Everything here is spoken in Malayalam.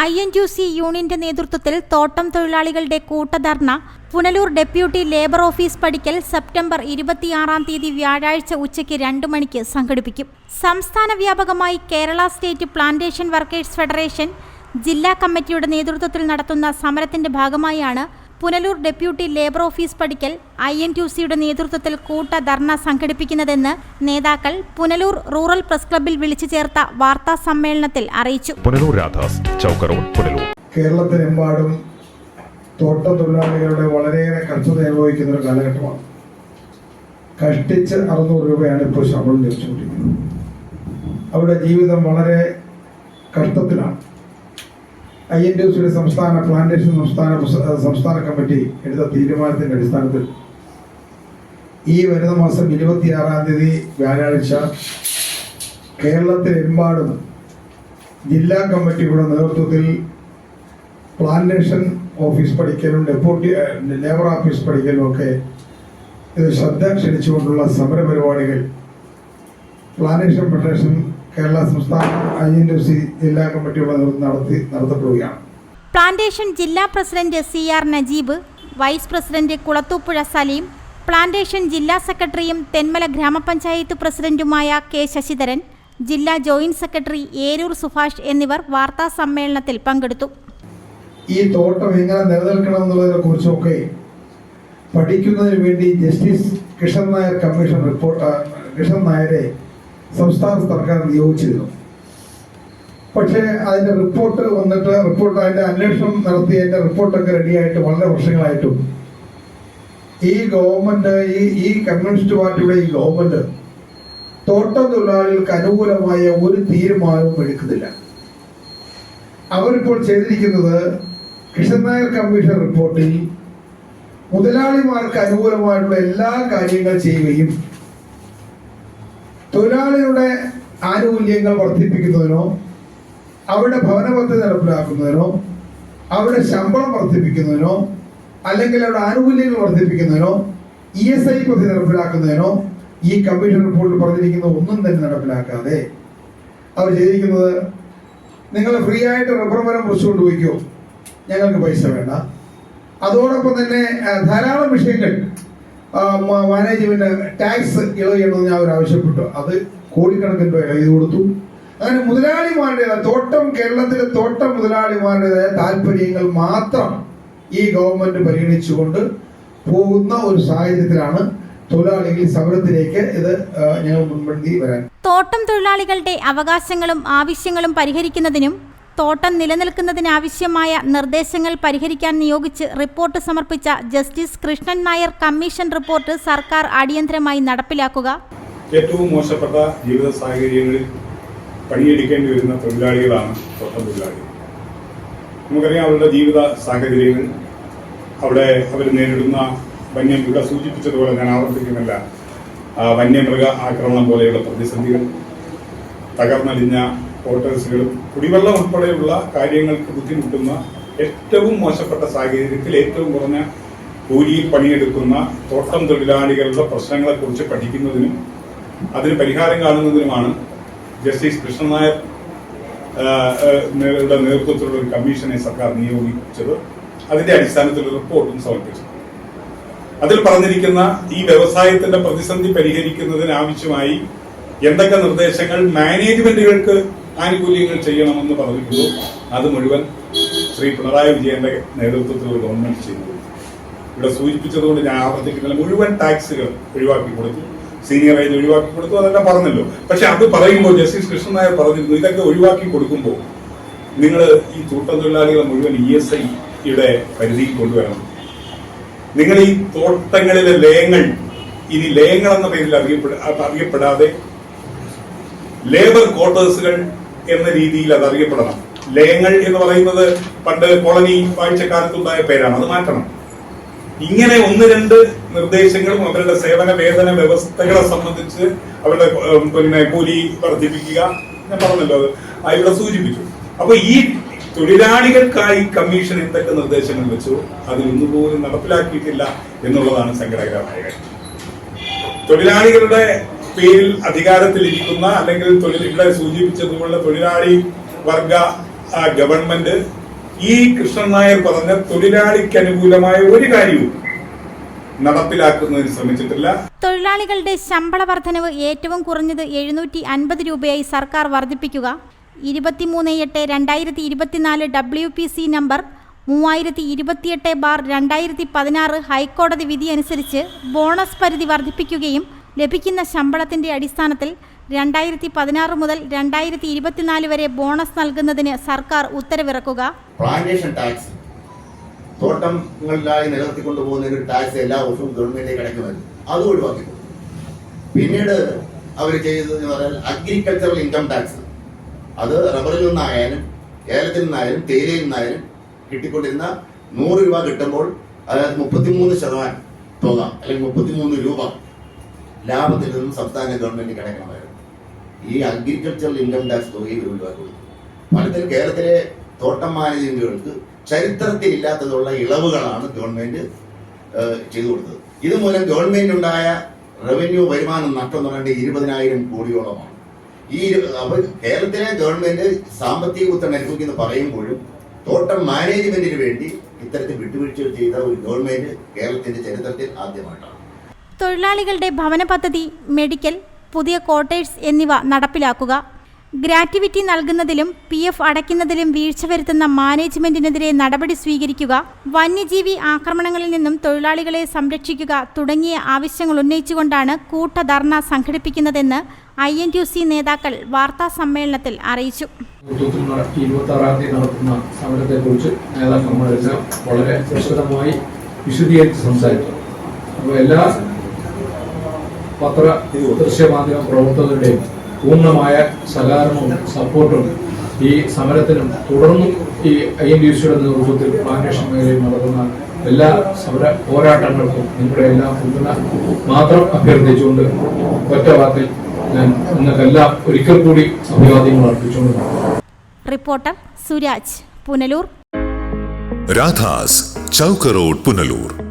ഐ എൻ യു സി യൂണിയന്റെ നേതൃത്വത്തിൽ തോട്ടം തൊഴിലാളികളുടെ കൂട്ടധർണ പുനലൂർ ഡെപ്യൂട്ടി ലേബർ ഓഫീസ് പടിക്കൽ സെപ്റ്റംബർ ഇരുപത്തിയാറാം തീയതി വ്യാഴാഴ്ച ഉച്ചയ്ക്ക് രണ്ട് മണിക്ക് സംഘടിപ്പിക്കും. സംസ്ഥാന വ്യാപകമായി Kerala state plantation workers federation ജില്ലാ കമ്മിറ്റിയുടെ നേതൃത്വത്തിൽ നടത്തുന്ന സമരത്തിന്റെ ഭാഗമായാണ് പുനലൂർ ഡെപ്യൂട്ടി ലേബർ ഓഫീസ് പടിക്കൽ ഐ എൻ ടി സിയുടെ നേതൃത്വത്തിൽ കൂട്ട ധർണ സംഘടിപ്പിക്കുന്നതെന്ന് നേതാക്കൾ പുനലൂർ റൂറൽ പ്രസ് ക്ലബ്ബിൽ വിളിച്ചു ചേർത്ത വാർത്താ സമ്മേളനത്തിൽ അറിയിച്ചു. പുനലൂർ രാധാസ് പുനലൂർ. കേരളത്തിലെമ്പാടും തോട്ട തൊഴിലാളികളുടെ വളരെയേറെ കഷ്ടത അനുഭവിക്കുന്ന ഒരു കാലഘട്ടമാണ്. കഷ്ടിച്ച് അറുന്നൂറ് രൂപയാണ് ഇപ്പോൾ ശമ്പളം ലഭിച്ചുകൊണ്ടിരിക്കുന്നത്. അവരുടെ ജീവിതം വളരെ കഷ്ടത്തിലാണ്. ഐ എൻ ഡി സിയുടെ സംസ്ഥാന പ്ലാന്റേഷൻ സംസ്ഥാന സംസ്ഥാന കമ്മിറ്റി എടുത്ത തീരുമാനത്തിന്റെ അടിസ്ഥാനത്തിൽ ഈ വരുന്ന മാസം ഇരുപത്തിയാറാം തീയതി വ്യാഴാഴ്ച കേരളത്തിലെമ്പാടും ജില്ലാ കമ്മിറ്റിയുടെ നേതൃത്വത്തിൽ പ്ലാന്റേഷൻ ഓഫീസ് പഠിക്കലും ഡെപ്യൂട്ടി ലേബർ ഓഫീസ് പഠിക്കലും ഒക്കെ ഇത് ശ്രദ്ധ ക്ഷണിച്ചുകൊണ്ടുള്ള സമര പരിപാടികൾ പ്ലാന്റേഷൻ ഫെഡറേഷൻ കേരള സംസ്ഥാന ഐ എൻ എഫ് സി ജില്ലാ കമ്മിറ്റിയുടെ നേതൃത്വം നടത്തി നടത്തപ്പെടുകയാണ്. പ്ലാന്റേഷൻ ജില്ലാ president C R Najeeb vice president Kulathupuzha Saleem plantation ജില്ലാ സെക്രട്ടറിയും തെന്മല ഗ്രാമപഞ്ചായത്ത് പ്രസിഡന്റുമായ കെ ശശിധരൻ ജില്ലാ ജോയിന്റ് സെക്രട്ടറി ഏരൂർ സുഭാഷ് എന്നിവർ വാർത്താ സമ്മേളനത്തിൽ പങ്കെടുത്തു. ഈ തോട്ടം എങ്ങനെ നിലനിൽക്കണം എന്നുള്ളതിനെ കുറിച്ചൊക്കെ പഠിക്കുന്നതിന് വേണ്ടി justice Krishnan Nair commission report Kishan നായരെ സംസ്ഥാന സർക്കാർ നിയോഗിച്ചിരുന്നു. പക്ഷേ അതിന്റെ റിപ്പോർട്ട് വന്നിട്ട് റിപ്പോർട്ട് അതിന്റെ അന്വേഷണം നടത്തി അതിന്റെ റിപ്പോർട്ടൊക്കെ റെഡിയായിട്ട് വളരെ വർഷങ്ങളായിട്ടും ഈ ഗവൺമെന്റ് ഈ ഈ കമ്മ്യൂണിസ്റ്റ് പാർട്ടിയുടെ ഈ ഗവൺമെന്റ് തോട്ടം തൊഴിലാളികൾക്ക് അനുകൂലമായ ഒരു തീരുമാനവും എടുക്കുന്നില്ല. അവരിപ്പോൾ ചെയ്തിരിക്കുന്നത് കൃഷ്ണൻ നായർ കമ്മീഷൻ റിപ്പോർട്ടിൽ മുതലാളിമാർക്ക് അനുകൂലമായിട്ടുള്ള എല്ലാ കാര്യങ്ങൾ ചെയ്യുകയും തൊഴിലാളികളുടെ ആനുകൂല്യങ്ങൾ വർദ്ധിപ്പിക്കുന്നതിനോ അവരുടെ ഭവന പദ്ധതി നടപ്പിലാക്കുന്നതിനോ അവരുടെ ശമ്പളം വർദ്ധിപ്പിക്കുന്നതിനോ അല്ലെങ്കിൽ അവരുടെ ആനുകൂല്യങ്ങൾ വർദ്ധിപ്പിക്കുന്നതിനോ ഇ എസ് ഐ പദ്ധതി നടപ്പിലാക്കുന്നതിനോ ഈ കമ്മീഷൻ റിപ്പോർട്ടിൽ പറഞ്ഞിരിക്കുന്ന ഒന്നും തന്നെ നടപ്പിലാക്കാതെ അവർ ചെയ്തിരിക്കുന്നത് നിങ്ങൾ ഫ്രീ ആയിട്ട് റബ്ബർ മരം മുറിച്ചുകൊണ്ട് പോയിക്കോ. ഞങ്ങൾക്ക് പൈസ വേണ്ട. അതോടൊപ്പം തന്നെ ധാരാളം വിഷയങ്ങൾ മാനേജ്മെന്റ് ടാക്സ് ഇളവ് ചെയ്യണമെന്ന് ഞാൻ അവർ ആവശ്യപ്പെട്ടു. അത് കോടിക്കണക്കിന് രൂപ ഇളവ് കൊടുത്തു. അങ്ങനെ മുതലാളിമാരുടെ തോട്ടം കേരളത്തിലെ തോട്ടം മുതലാളിമാരുടേതായ താല്പര്യങ്ങൾ മാത്രം ഈ ഗവൺമെന്റ് പരിഗണിച്ചുകൊണ്ട് പോകുന്ന ഒരു സാഹചര്യത്തിലാണ് തൊഴിലാളികൾ സമരത്തിലേക്ക് ഇത് ഞങ്ങൾ മുൻപന്തി വരാൻ തോട്ടം തൊഴിലാളികളുടെ അവകാശങ്ങളും ആവശ്യങ്ങളും പരിഹരിക്കുന്നതിനും തോട്ടം നിലനിൽക്കുന്നതിനാവശ്യമായ നിർദ്ദേശങ്ങൾ പരിഹരിക്കാൻ നിയോഗിച്ച് റിപ്പോർട്ട് സമർപ്പിച്ച justice Krishnan Nair commission report സർക്കാർ അടിയന്തരമായി നടപ്പിലാക്കുക. ഏറ്റവും മോശപ്പെട്ട ജീവിത സാഹചര്യങ്ങളിൽ പണിയെടുക്കേണ്ടി വരുന്ന തൊഴിലാളികളാണ് തോട്ടം തൊഴിലാളികൾ. നമുക്കറിയാം അവരുടെ ജീവിത സാഹചര്യങ്ങൾ അവിടെ അവർ നേരിടുന്ന വന്യം ഇവിടെ സൂചിപ്പിച്ചതുപോലെ ഞാൻ ആവർത്തിക്കുന്നില്ല. വന്യമൃഗ ആക്രമണം പോലെയുള്ള പ്രതിസന്ധികൾ തകർന്നടിഞ്ഞ ക്വാർട്ടേഴ്സുകളും കുടിവെള്ളം ഉൾപ്പെടെയുള്ള കാര്യങ്ങൾക്ക് ബുദ്ധിമുട്ടുന്ന ഏറ്റവും മോശപ്പെട്ട സാഹചര്യത്തിൽ ഏറ്റവും കുറഞ്ഞ കൂലിയിൽ പണിയെടുക്കുന്ന തോട്ടം തൊഴിലാളികളുടെ പ്രശ്നങ്ങളെക്കുറിച്ച് പഠിക്കുന്നതിനും അതിന് പരിഹാരം കാണുന്നതിനുമാണ് ജസ്റ്റിസ് കൃഷ്ണനായർ നേതൃത്വത്തിലുള്ള ഒരു കമ്മീഷനെ സർക്കാർ നിയോഗിച്ചത്. അതിന്റെ അടിസ്ഥാനത്തിൽ റിപ്പോർട്ടും സമർപ്പിച്ചു. അതിൽ പറഞ്ഞിരിക്കുന്ന ഈ വ്യവസായത്തിന്റെ പ്രതിസന്ധി പരിഹരിക്കുന്നതിന് ആവശ്യമായി എന്തൊക്കെ നിർദ്ദേശങ്ങൾ മാനേജ്മെന്റുകൾക്ക് ആനുകൂല്യങ്ങൾ ചെയ്യണമെന്ന് പറഞ്ഞിട്ടുള്ളൂ അത് മുഴുവൻ ശ്രീ പിണറായി വിജയന്റെ നേതൃത്വത്തിലുള്ള ഗവൺമെന്റ് ചെയ്തു. ഇവിടെ സൂചിപ്പിച്ചതുകൊണ്ട് ഞാൻ ആവർത്തിക്കുന്നില്ല. മുഴുവൻ ടാക്സുകൾ ഒഴിവാക്കി കൊടുത്തു. സീനിയർ ഏജ് ഒഴിവാക്കി കൊടുത്തു. അതെല്ലാം പറഞ്ഞല്ലോ. പക്ഷെ അത് പറയുമ്പോൾ ജസ്റ്റിസ് കൃഷ്ണൻ നായർ പറഞ്ഞിരുന്നു ഇതൊക്കെ ഒഴിവാക്കി കൊടുക്കുമ്പോൾ നിങ്ങൾ ഈ തോട്ടം തൊഴിലാളികളെ മുഴുവൻ ഇ എസ് ഐയുടെ പരിധിയിൽ കൊണ്ടുവരണം. നിങ്ങൾ ഈ തോട്ടങ്ങളിലെ ലയങ്ങൾ ഇനി ലയങ്ങൾ എന്ന പേരിൽ അറിയപ്പെടാതെ ലേബർ ക്വാർട്ടേഴ്സുകൾ എന്ന രീതിയിൽ അത് അറിയപ്പെടണം. ലയങ്ങൾ എന്ന് പറയുന്നത് പണ്ട് കോളനി വാഴ്ചക്കാലത്തുണ്ടായ പേരാണ്. അത് മാറ്റണം. ഇങ്ങനെ ഒന്ന് രണ്ട് നിർദ്ദേശങ്ങളും അവരുടെ സേവന വേതന വ്യവസ്ഥകളെ സംബന്ധിച്ച് അവരുടെ പിന്നെ കൂലി വർദ്ധിപ്പിക്കുക. ഞാൻ പറഞ്ഞല്ലോ അത്. ഇവിടെ സൂചിപ്പിച്ചു. അപ്പൊ ഈ തൊഴിലാളികൾക്കായി കമ്മീഷൻ എന്തൊക്കെ നിർദ്ദേശങ്ങൾ വെച്ചു? അതിൽ ഇന്നുപോലും നടപ്പിലാക്കിയിട്ടില്ല എന്നുള്ളതാണ് സങ്കടകരമായ കാര്യം. തൊഴിലാളികളുടെ പേരിൽ അധികാരത്തിലിരിക്കുന്ന അല്ലെങ്കിൽ തൊഴിൽ ഇവിടെ സൂചിപ്പിച്ചതുപോലെ തൊഴിലാളി വർഗ ഗവൺമെന്റ് ഈ കൃഷ്ണൻ നായർ പറഞ്ഞ തൊഴിലാളിക്ക് അനുകൂലമായ ഒരു കാര്യവും തൊഴിലാളികളുടെ ശമ്പള വർധനവ് ഏറ്റവും കുറഞ്ഞത് എഴുന്നൂറ്റി അൻപത് രൂപയായി സർക്കാർ വർദ്ധിപ്പിക്കുക. ഇരുപത്തിമൂന്ന് എട്ട് രണ്ടായിരത്തി ഇരുപത്തിനാല് ഡബ്ല്യു പി സി നമ്പർ മൂവായിരത്തി ഇരുപത്തിയെട്ട് ബാർ രണ്ടായിരത്തി പതിനാറ് ഹൈക്കോടതി വിധി അനുസരിച്ച് ബോണസ് പരിധി വർദ്ധിപ്പിക്കുകയും ലഭിക്കുന്ന ശമ്പളത്തിന്റെ അടിസ്ഥാനത്തിൽ രണ്ടായിരത്തി പതിനാറ് മുതൽ രണ്ടായിരത്തി ഇരുപത്തിനാല് വരെ ബോണസ് നൽകുന്നതിന് സർക്കാർ ഉത്തരവിറക്കുക. പ്ലാന്റേഷൻ ടാക്സ് തോട്ടങ്ങളിലായി നിലനിർത്തിക്കൊണ്ടു പോകുന്ന ഒരു ടാക്സ് എല്ലാ വർഷവും ഗവൺമെന്റിലേക്ക് വരും അത് ഒഴിവാക്കി. പിന്നീട് അവർ ചെയ്തതെന്ന് പറഞ്ഞാൽ അഗ്രികൾച്ചറൽ ഇൻകം ടാക്സ് അത് റബ്ബറിൽ നിന്നായാലും ഏലത്തിൽ നിന്നായാലും തേയിലയിൽ നിന്നായാലും കിട്ടിക്കൊണ്ടിരുന്ന നൂറ് രൂപ കിട്ടുമ്പോൾ അതായത് മുപ്പത്തിമൂന്ന് ശതമാനം തുക അല്ലെങ്കിൽ മുപ്പത്തിമൂന്ന് രൂപ ലാഭത്തിൽ നിന്നും സംസ്ഥാന ഗവൺമെന്റ് കിടക്കണമായിരുന്നു. ഈ അഗ്രികൾച്ചറൽ ഇൻകം ടാക്സ് തുകയിൽ ഇവർ ഒഴിവാക്കി. കൊടുത്തു കേരളത്തിലെ തോട്ടം മാനേജ്മെന്റുകൾക്ക് ചരിത്രത്തിൽ ഇല്ലാത്തതുള്ള ഇളവുകളാണ് ഗവൺമെന്റ് ചെയ്തു കൊടുത്തത്. ഇതുമൂലം ഗവൺമെന്റ് ഉണ്ടായ റവന്യൂ വരുമാനം നഷ്ടം എന്ന് പറയുന്നത് ഇരുപതിനായിരം കോടിയോളമാണ്. ഈ കേരളത്തിലെ ഗവൺമെന്റ് സാമ്പത്തിക കുത്തം അനുഭവിക്കുന്നു പറയുമ്പോഴും തോട്ടം മാനേജ്മെന്റിന് വേണ്ടി ഇത്തരത്തിൽ വിട്ടുവീഴ്ച ചെയ്ത ഒരു ഗവൺമെന്റ് കേരളത്തിന്റെ ചരിത്രത്തിൽ ആദ്യമായിട്ടാണ്. തൊഴിലാളികളുടെ ഭവന പദ്ധതി മെഡിക്കൽ പുതിയ ക്വാർട്ടേഴ്സ് എന്നിവ നടപ്പിലാക്കുക. ഗ്രാറ്റിവിറ്റി നൽകുന്നതിലും പി എഫ് അടയ്ക്കുന്നതിലും വീഴ്ച വരുത്തുന്ന മാനേജ്മെന്റിനെതിരെ നടപടി സ്വീകരിക്കുക. വന്യജീവി ആക്രമണങ്ങളിൽ നിന്നും തൊഴിലാളികളെ സംരക്ഷിക്കുക തുടങ്ങിയ ആവശ്യങ്ങൾ ഉന്നയിച്ചുകൊണ്ടാണ് കൂട്ടധർണ സംഘടിപ്പിക്കുന്നതെന്ന് ഐ എൻ ടി സി നേതാക്കൾ വാർത്താ സമ്മേളനത്തിൽ അറിയിച്ചു. വളരെ വിശദീകരിച്ച് സംസാരിച്ചു. എല്ലാ പത്ര ദൃശ്യമാധ്യമ പ്രവർത്തകരുടെയും പൂർണമായ സഹകരണവും സപ്പോർട്ടും ഈ സമരത്തിനും തുടർന്നും ഈ ഐ എൻ ഡി സിയുടെ നേതൃത്വത്തിൽ പ്ലാന്റേഷൻ മേഖലയിൽ നടക്കുന്ന എല്ലാ സമര പോരാട്ടങ്ങൾക്കും നിങ്ങളുടെ എല്ലാം പിന്തുണ മാത്രം അഭ്യർത്ഥിച്ചുകൊണ്ട് ഒറ്റ വാക്കിൽ ഞാൻ നിങ്ങൾക്കെല്ലാം ഒരിക്കൽ കൂടി അഭിവാദ്യങ്ങൾ അർപ്പിച്ചുകൊണ്ട് റിപ്പോർട്ടർ സുരാജ് പുനലൂർ. രാധാസ് ചൗക്ക് റോഡ് പുനലൂർ.